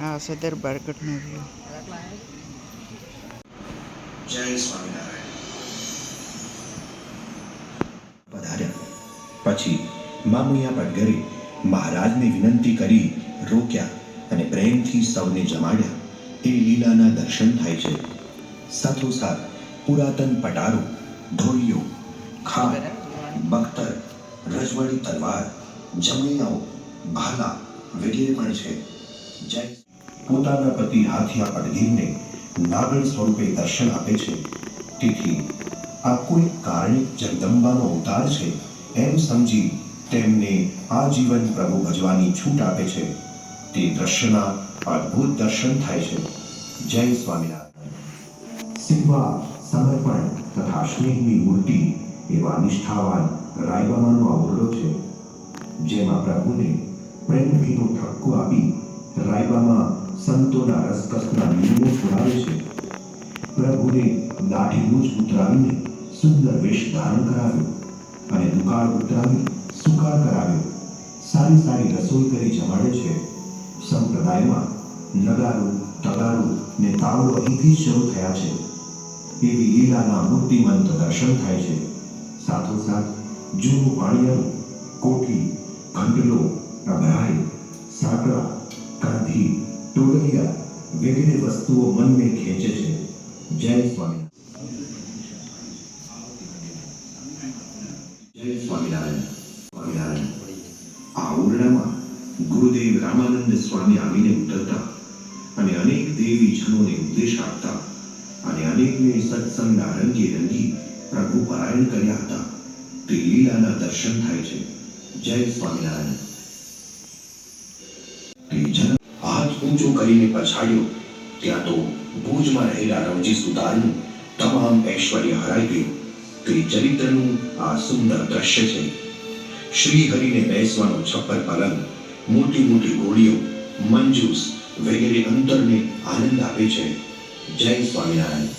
આ સદર બારકટનો વ્યૂ જય સ્વામિનારાયણ. પધાર્યા. પછી મામુયા પટગરે મહારાજને વિનંતી કરી રોક્યા અને પ્રેમથી સૌને જમાડ્યા. એ લીલાના દર્શન થાય છે. સાથોસાથ પુરાતન પટારો, ઢોળીઓ ખાટ બખ્તર, રજવાડી તલવાર, જમણીયાઓ, ભાલા વગેરે પણ છે. જય પોતાના પતિ હાથિયા પડગીરને નાગણ સ્વરૂપે દર્શન આપે છે. તેથી આ કોઈ કારણિક જગદંબાનો અવતાર છે એમ સમજી તેમને આજીવન પ્રભુ ભજવાની છૂટ આપે છે. તે દ્રશ્યના અદ્ભુત દર્શન થાય છે. જય સ્વામિનારાયણ. સેવા સમર્પણ તથા સ્નેહની મૂર્તિ એવા નિષ્ઠાવાન રાયબામાનો આવરડો છે. જેમાં પ્રભુને પ્રેમભીનો ઠપકો આપી રાયબામાં સંતોના રસકસના નિયમો છોડાવે છે. પ્રભુને દાઢીનું જ ઉતરાવીને સુંદર વેશ ધારણ કરાવ્યો અને દુકાળ ઉતરાવી સુકાળ કરાવ્યો. સારી સારી રસોઈ કરી જમાડે છે. સંપ્રદાયમાં નગારું, તગારું ને તાવડો અહીંથી શરૂ થયા છે. એવી લીલાના મૂર્તિમંત દર્શન થાય છે. સાથોસાથ જૂનું પાણીયારું કોઠી, ઘંટલો અભરાય સાંકળા ટોળિયા વગેરે વસ્તુઓ મનને ખેંચે છે. જય ગુરુદેવ રામાનંદ સ્વામી આવીને ઉતરતા અને અનેક દેવી જનોને ઉપદેશ આપતા અને અનેકને સત્સંગના રંગે રંગી પ્રભુ કર્યા હતા. તે લીલાના દર્શન થાય છે. જય સ્વામિનારાયણ તે જન હાથ ઊંચો કરીને પછાડ્યો. ત્યાં તો ભુજમાં રહેલા રવજી સુતારનું તમામ ઐશ્વર્ય હરાઈ ગયું. તે ચરિત્રનું આ સુંદર દ્રશ્ય છે. શ્રી હરિને બેસવાનો છપ્પર પલંગ, મોટી મોટી ગોળીઓ મંજૂસ વગેરે અંતરને આનંદ આપે છે. જય સ્વામિનારાયણ.